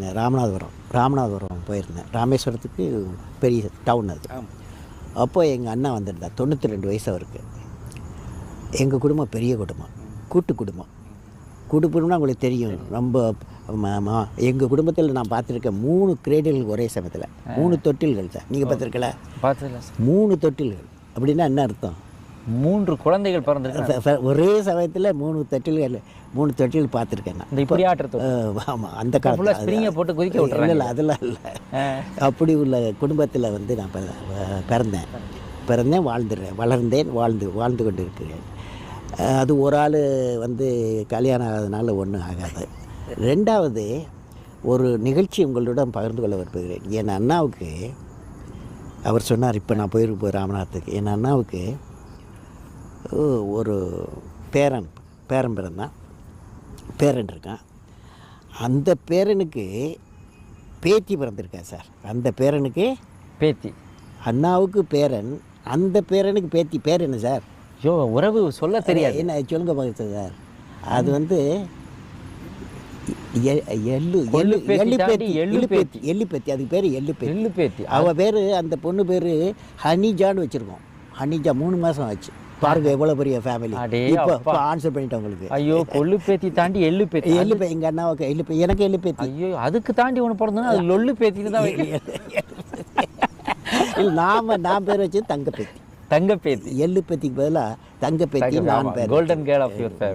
போயிருந்தேன். ராமநாதபுரம். ராமநாதபுரம் போயிருந்தேன். ராமேஸ்வரத்துக்கு பெரிய டவுன் அது. அப்போ எங்கள் அண்ணா வந்திருந்தார் தொண்ணூற்றி ரெண்டு வயசு அவருக்கு. எங்கள் குடும்பம் பெரிய குடும்பம். கூட்டு குடும்பம். கூட்டு குடும்பம்னா உங்களுக்கு தெரியும். ரொம்ப எங்கள் குடும்பத்தில் நான் பார்த்துருக்கேன் மூணு கிரேடுகள் ஒரே சமயத்தில். மூணு தொட்டில்கள் சார் நீங்கள் பார்த்துருக்கல. மூணு தொட்டில்கள். அப்படின்னா என்ன அர்த்தம்? மூன்று குழந்தைகள் பிறந்திருக்கு ஒரே சமயத்தில் மூணு தொட்டில்கள் மூணு தொட்டில் பார்த்துருக்கேன் நான் இந்த இப்படி ஆட்டுறது ஆமாம் அந்த காலத்தில் ஸ்ப்ரிங்கை போட்டு கொதிக்க விட்டுறாங்க. இல்லை அதெல்லாம் இல்லை. அப்படி உள்ள குடும்பத்தில் வந்து நான் பிறந்தேன். பிறந்தேன் வாழ்ந்துடுறேன். வளர்ந்தேன் வாழ்ந்து வாழ்ந்து கொண்டு இருக்கிறேன் அது ஒரு ஆள் வந்து கல்யாணம் ஆகாதனால ஒன்றும் ஆகாது. ரெண்டாவது ஒரு நிகழ்ச்சி உங்களுடன் பகிர்ந்து கொள்ள விரும்புகிறேன். என் அண்ணாவுக்கு அவர் சொன்னார் இப்போ நான் போயிருக்கு போய் ராமநாதத்துக்கு. என் அண்ணாவுக்கு ஒரு பேரன் பேரன் பிறந்தான் பேரன் இருக்கான். அந்த பேரனுக்கு பேத்தி பிறந்திருக்கா சார்? அந்த பேரனுக்கு? பேத்தி. அண்ணாவுக்கு பேரன் அந்த பேரனுக்கு பேத்தி. பேர் என்ன சார்? ஐயோ உறவு சொல்ல தெரியாது. என்ன சொல்லுங்க பார்க்க சார். அது வந்து எள்ளு எள்ளு பேத்தி எள்ளு தாண்டி பேத்தி எள்ளு எள்ளு பேத்தி. எள்ளு பேத்தி. அதுக்கு பேர் எள்ளு பேத்தி. எள்ளு பேத்தி. அவ பேர் அந்த பொண்ணு பேர் ஹனிஜான்னு வச்சுருக்கோம். ஹனிஜா மூணு மாதம் ஆச்சு. பாருங்க எவ்வளோ பெரிய ஃபேமிலி இப்போ ஆன்சர் பண்ணிட்டேன் உங்களுக்கு. ஐயோ கொள்ளு பேத்தி தாண்டி எள்ளு பேத்தி எள்ளு பே எங்கள் அண்ணாவுக்கு எள்ளு பே எனக்கு எள்ளு பேத்தி ஐயோ அதுக்கு தாண்டி ஒன்று பிறந்ததுன்னா அது லொல்லு பேத்தின்னு தான் இல்லை நாம நான் பேர் வச்சது தங்க பேத்தி தங்க பேத்தி எள்ளு பேத்திக்கு பதிலாக தங்க பேத்தி நான் பேர் கோல்டன் கேர்ள் ஆஃப் யுவர்